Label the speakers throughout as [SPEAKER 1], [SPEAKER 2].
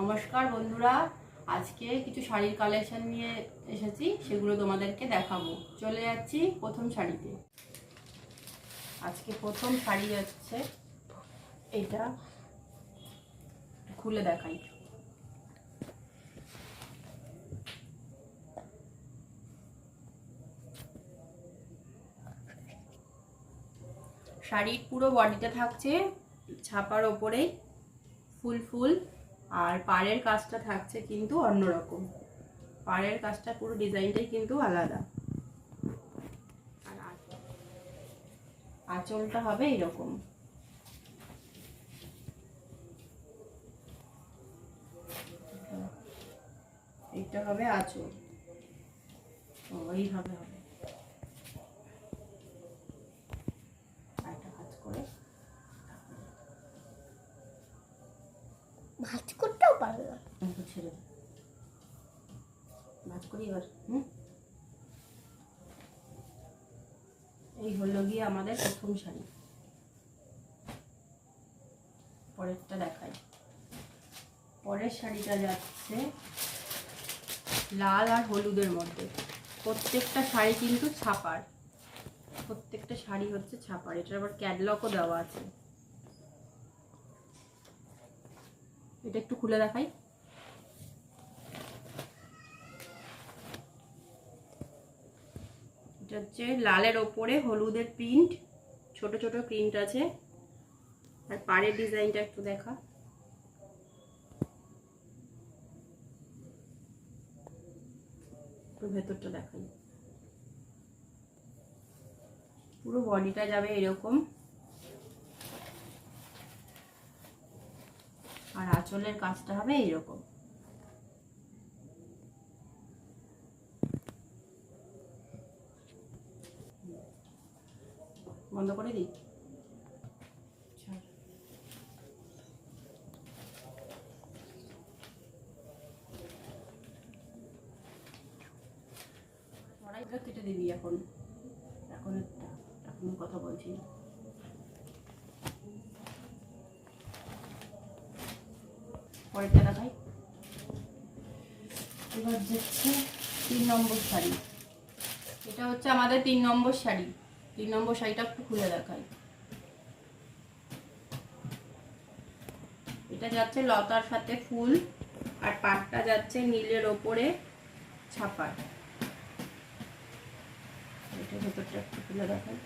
[SPEAKER 1] নমস্কার বন্ধুরা, আজকে কিছু শাড়ির কালেকশন নিয়ে এসেছি, সেগুলো তোমাদেরকে দেখাবো। চলে যাচ্ছি প্রথম শাড়িতে। আজকে প্রথম শাড়ি যাচ্ছে এটা, খুলে দেখাই। শাড়ির পুরো বডিটা থাকছে ছাপার ওপরেই, ফুল ফুল। আর পাড়ের কাজটা থাকছে কিন্তু অন্যরকম। পাড়ের কাজটা পুরো ডিজাইনটাই কিন্তু আলাদা। আর আঁচলটা হবে এরকম। এটা হবে আঁচল। ও হবে কাজ করে ছেড়ে দে। ভাজ করি এবার? হুম? এই হলো গিয়ে আমাদের প্রথম শাড়ি পরেরটা দেখাই। পরের শাড়িটা যাচ্ছে লাল আর হলুদের মধ্যে। প্রত্যেকটা শাড়ি কিন্তু ছাপার। প্রত্যেকটা শাড়ি হচ্ছে ছাপার। এটার আবার ক্যাটলগও দেওয়া আছে। এটা একটু খুলে দেখাই। এটা হচ্ছে লালের ওপরে হলুদের প্রিন্ট, ছোট ছোট প্রিন্ট আছে। আর পাড়ের ডিজাইনটা একটু দেখা। একটু ভেতরটা দেখাই। পুরো বডিটা যাবে এরকম। আর আঁচলের কাজটা হবে এইরকম। বন্ধ করে দিই? কেটে দিবি এখন। এখন একটা, এখন কথা বলছি। পরেরটা দেখাই এবার যাচ্ছে তিন নম্বর শাড়ি। এটা হচ্ছে আমাদের তিন নম্বর শাড়ি। তিন নম্বর শাড়িটা একটু খুলে দেখাই। এটা যাচ্ছে লতার সাথে ফুল, আর পাটটা যাচ্ছে নীলের ওপরে ছাপার। এটা ভেতরটা একটু খুলে দেখাই।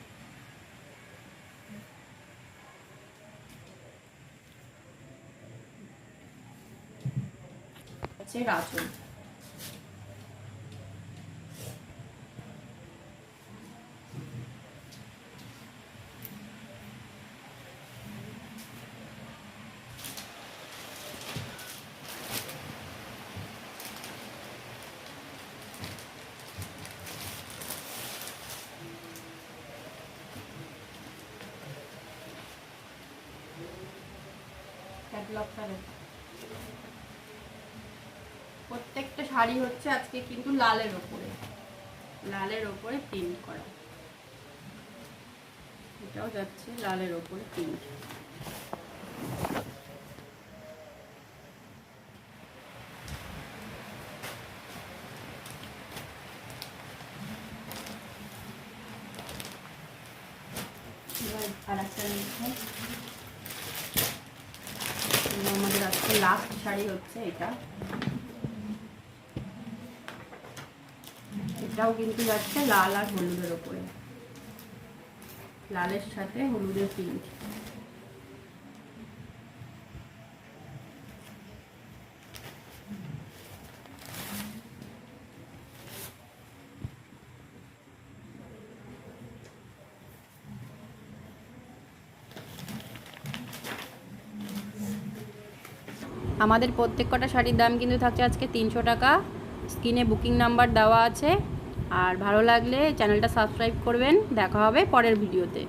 [SPEAKER 1] হচ্ছে রাচন ক্যাটলগটা দেখা প্রত্যেকটা শাড়ি হচ্ছে আজকে কিন্তু লালের ওপরে। লালের ওপরে প্রিন্ট করা। এটাও যাচ্ছে লালের ওপরে প্রিন্ট আর একটা। আমাদের আজকে লাস্ট শাড়ি হচ্ছে এটা। এটাও কিন্তু যাচ্ছে লাল আর হলুদের ওপরে। লালের সাথে হলুদের প্রিন্ট আমাদের প্রত্যেক কটা শাড়ির দাম কিন্তু থাকছে আজকে তিনশো টাকা। স্ক্রিনে বুকিং নাম্বার দেওয়া আছে। আর ভালো লাগলে চ্যানেলটা সাবস্ক্রাইব করবেন। দেখা হবে পরের ভিডিওতে।